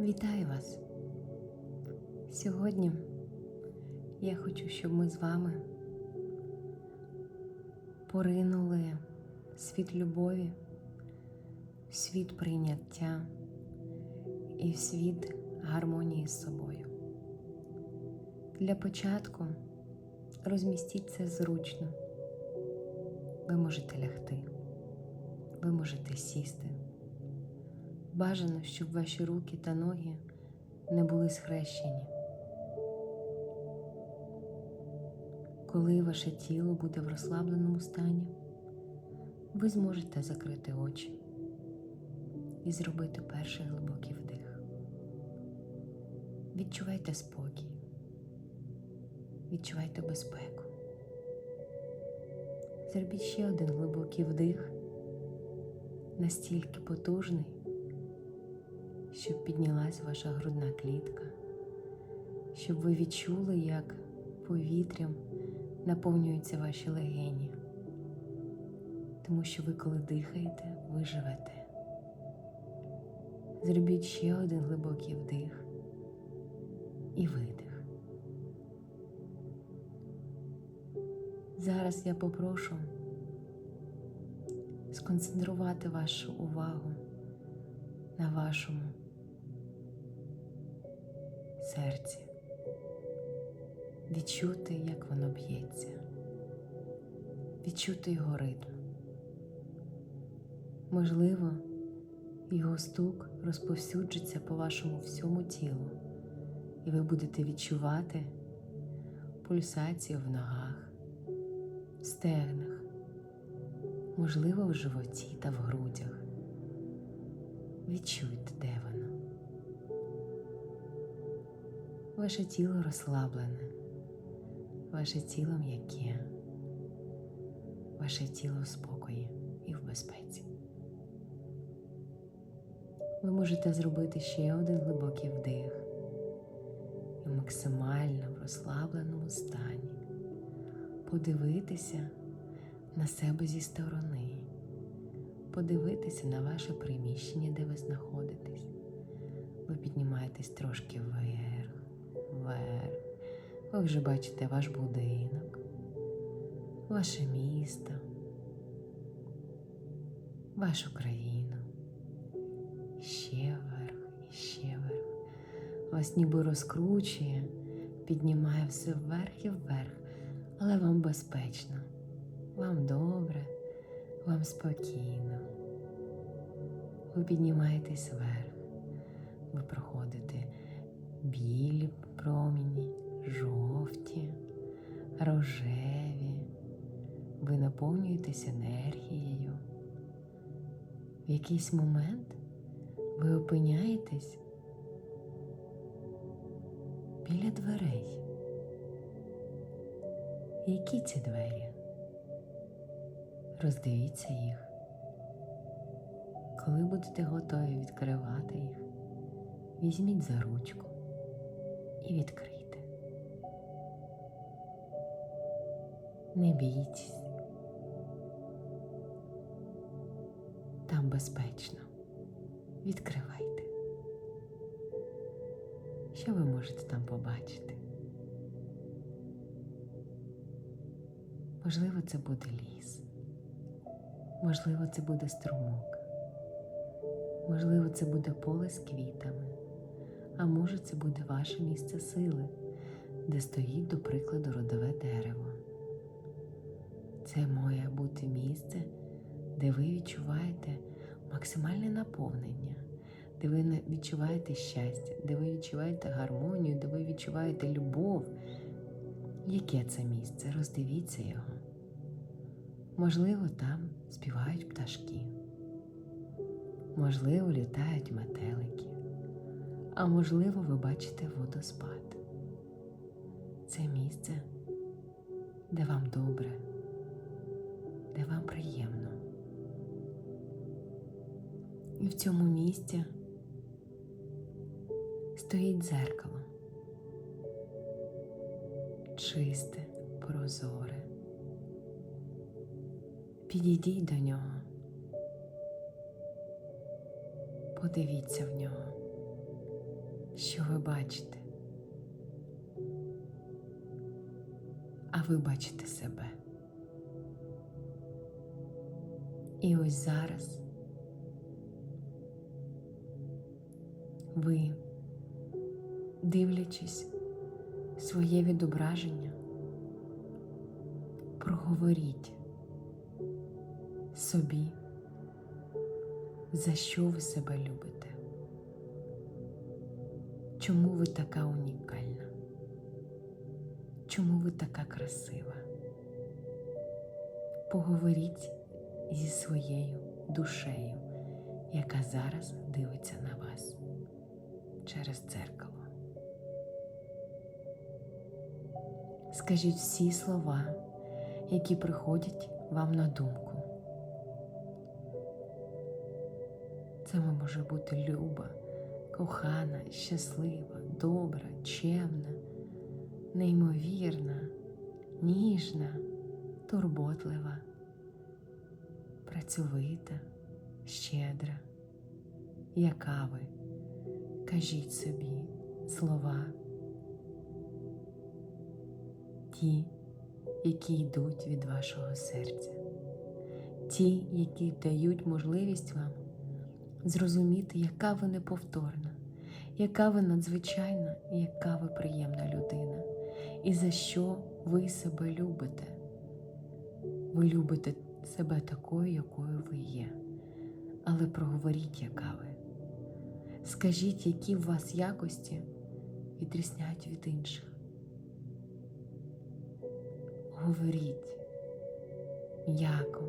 Вітаю вас! Сьогодні я хочу, щоб ми з вами поринули світ любові, світ прийняття і світ гармонії з собою. Для початку розмістіть це зручно. Ви можете лягти, ви можете сісти. Бажано, щоб ваші руки та ноги не були схрещені. Коли ваше тіло буде в розслабленому стані, ви зможете закрити очі і зробити перший глибокий вдих. Відчувайте спокій, відчувайте безпеку. Зробіть ще один глибокий вдих, настільки потужний, щоб піднялась ваша грудна клітка, щоб ви відчули, як повітрям наповнюються ваші легені. Тому що ви, коли дихаєте, ви живете. Зробіть ще один глибокий вдих і видих. Зараз я попрошу сконцентрувати вашу увагу на вашому серці, відчути, як воно б'ється, відчути його ритм. Можливо, його стук розповсюджиться по вашому всьому тілу, і ви будете відчувати пульсацію в ногах, в стегнах, можливо, в животі та в грудях. Відчуйте, де воно. Ваше тіло розслаблене, ваше тіло м'яке, ваше тіло в спокої і в безпеці. Ви можете зробити ще один глибокий вдих. І максимально в розслабленому стані. Подивитися на себе зі сторони. Подивитися на ваше приміщення, де ви знаходитесь. Ви піднімаєтесь трошки вверх, вверх. Ви вже бачите ваш будинок, ваше місто, вашу країну. Ще вверх ще вверх. Вас ніби розкручує, піднімає все вверх і вверх, але вам безпечно, вам добре вам спокійно. Ви піднімаєтесь вверх, ви проходите білі промені, жовті, рожеві, ви наповнюєтесь енергією. В якийсь момент ви опиняєтесь біля дверей. Які ці двері? роздивіться їх. Коли будете готові відкривати їх, візьміть за ручку і відкрийте. Не бійтесь, там безпечно. Відкривайте. Що ви можете там побачити? Можливо, це буде ліс. Можливо, це буде струмок, можливо, це буде поле з квітами, а може, це буде ваше місце сили, де стоїть, до прикладу, родове дерево. Це має бути місце, де ви відчуваєте максимальне наповнення, де ви відчуваєте щастя, де ви відчуваєте гармонію, де ви відчуваєте любов. Яке це місце? Роздивіться його. Можливо, там співають пташки, можливо, літають метелики, а можливо, ви бачите водоспад. Це місце, де вам добре, де вам приємно. І в цьому місці стоїть дзеркало, чисте, прозоре. Підійдіть до нього, подивіться в нього, що ви бачите. А ви бачите себе. І ось зараз ви, дивлячись своє відображення, проговоріть собі, за що ви себе любите, чому ви така унікальна, чому ви така красива. Поговоріть зі своєю душею, яка зараз дивиться на вас через дзеркало. Скажіть всі слова, які приходять вам на думку. Це може бути люба, кохана, щаслива, добра, чемна, неймовірна, ніжна, турботлива, працьовита, щедра. Яка ви? Кажіть собі слова, ті, які йдуть від вашого серця, ті, які дають можливість вам зрозуміти, яка ви неповторна, яка ви надзвичайна яка ви приємна людина, і за що ви себе любите. Ви любите себе такою, якою ви є, але проговоріть, яка ви. Скажіть, які в вас якості відрізняють від інших. Говоріть м'яко,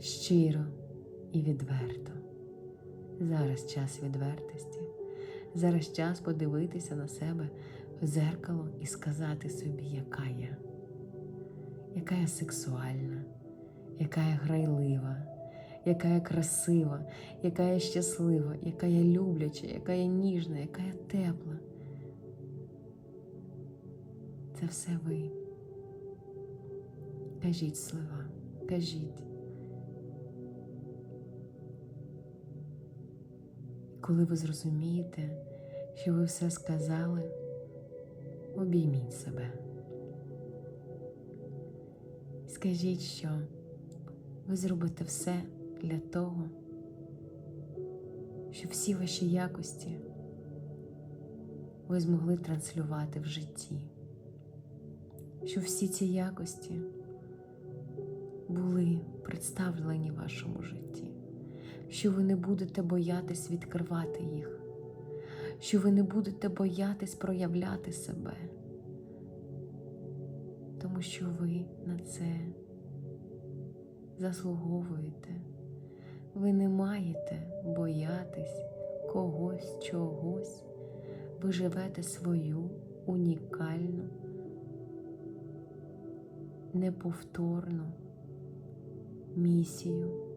щиро і відверто. Зараз час відвертості, зараз час подивитися на себе в зеркало і сказати собі, яка я, яка я сексуальна, яка я грайлива, яка я красива, яка я щаслива, яка я любляча, яка я ніжна, яка я тепла. Це все ви. Кажіть слова, кажіть. Коли ви зрозумієте, що ви все сказали, обійміть себе. Скажіть, що ви зробите все для того, щоб всі ваші якості ви змогли транслювати в житті, щоб всі ці якості були представлені в вашому житті що ви не будете боятись відкривати їх, що ви не будете боятись проявляти себе, тому що ви на це заслуговуєте. Ви не маєте боятись когось, чогось. Ви живете свою унікальну, неповторну місію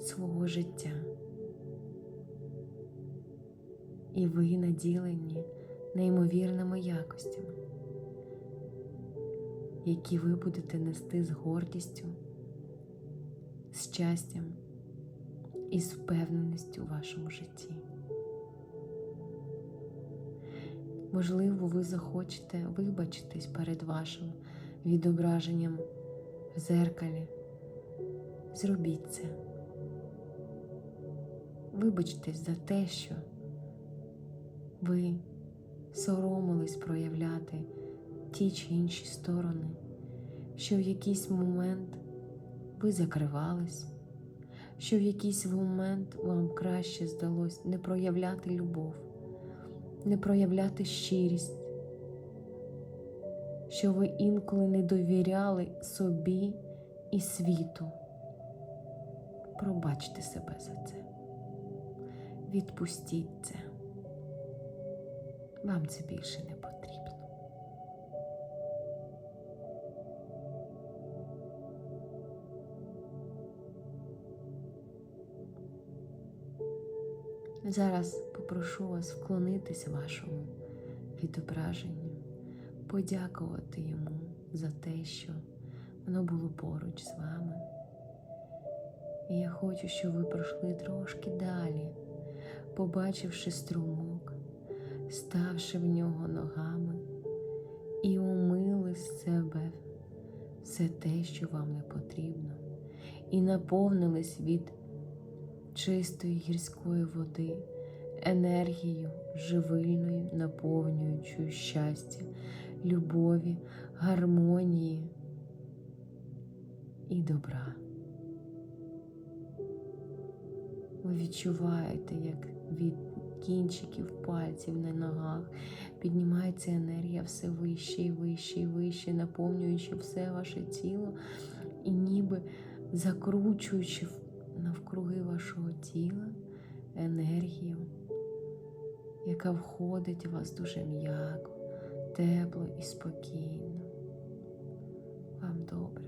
свого життя. І ви наділені неймовірними якостями, які ви будете нести з гордістю, з щастям і з впевненістю у вашому житті. Можливо, ви захочете вибачитись перед вашим відображенням в зеркалі. Зробіть це. Вибачтесь за те, що ви соромились проявляти ті чи інші сторони, що в якийсь момент ви закривались, що в якийсь момент вам краще здалось не проявляти любов, не проявляти щирість, що ви інколи не довіряли собі і світу. Пробачте себе за це. Відпустіть це. Вам це більше не потрібно. Зараз попрошу вас вклонитись вашому відображенню, подякувати йому за те, що воно було поруч з вами. І я хочу, щоб ви пройшли трошки далі побачивши струмок, ставши в нього ногами і умили з себе все те, що вам не потрібно, і наповнились від чистої гірської води, енергією живильною, наповнюючою щастя, любові, гармонії і добра. Ви відчуваєте, як від кінчиків пальців на ногах піднімається енергія все вище і вище і вище, наповнюючи все ваше тіло і ніби закручуючи навкруги вашого тіла енергію, яка входить у вас дуже м'яко, тепло і спокійно. Вам добре.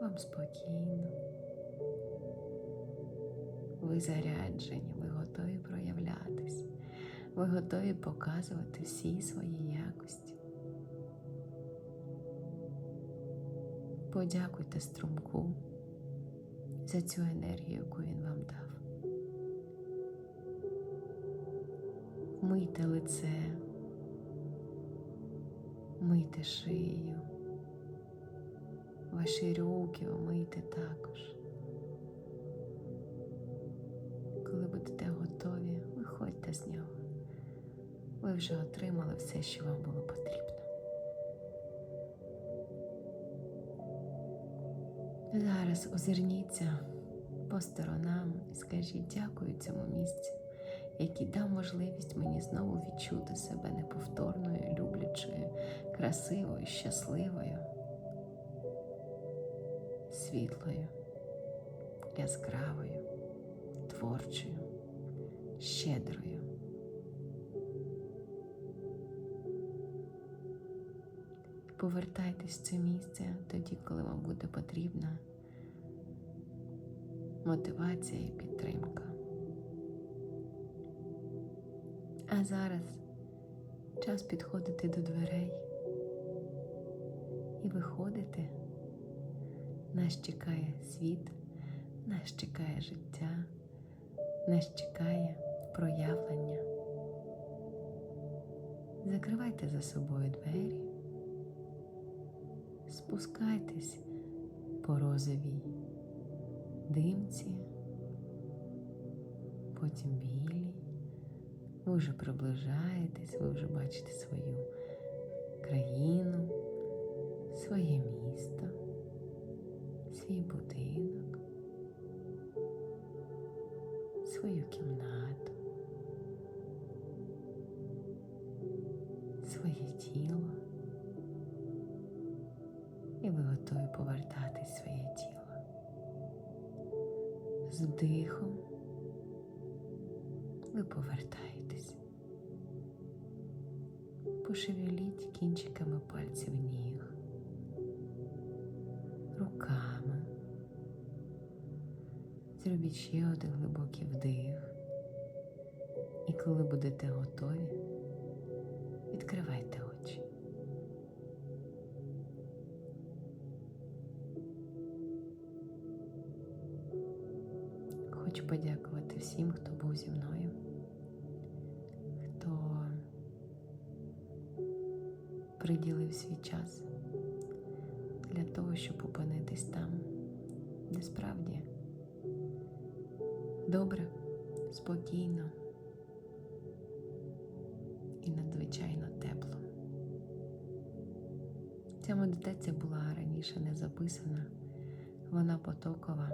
Вам спокійно. Ви заряджені, ви готові проявлятись, ви готові показувати всі свої якості. Подякуйте струмку за цю енергію, яку він вам дав. Мийте лице, мийте шию, ваші руки омийте також. Вже отримали все, що вам було потрібно. Зараз озирніться по сторонам і скажіть дякую цьому місцю, який дав можливість мені знову відчути себе неповторною, люблячою, красивою, щасливою, світлою, яскравою, творчою, щедрою. Повертайтесь в це місце тоді, коли вам буде потрібна мотивація і підтримка. А зараз час підходити до дверей і виходити. Нас чекає світ, нас чекає життя, нас чекає проявлення. Закривайте за собою двері, спускайтесь по розовій димці, потім білій. Ви вже приближаєтесь, ви вже бачите свою країну, своє місто, свій будинок, свою кімнату, своє тіло. Готові повертатись своє тіло. З вдихом ви повертаєтесь. Пошевеліть кінчиками пальців ніг, руками. Зробіть ще один глибокий вдих. І коли будете готові, відкривайте Хочу подякувати всім, хто був зі мною, хто приділив свій час для того, щоб опинитись там, де справді добре, спокійно і надзвичайно тепло. Ця медитація була раніше не записана, вона потокова.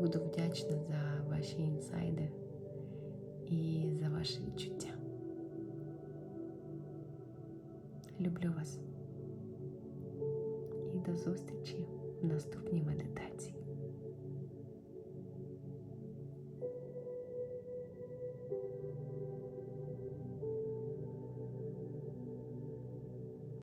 Буду вдячна за ваші інсайди і за ваші відчуття. Люблю вас і до зустрічі в наступній медитації.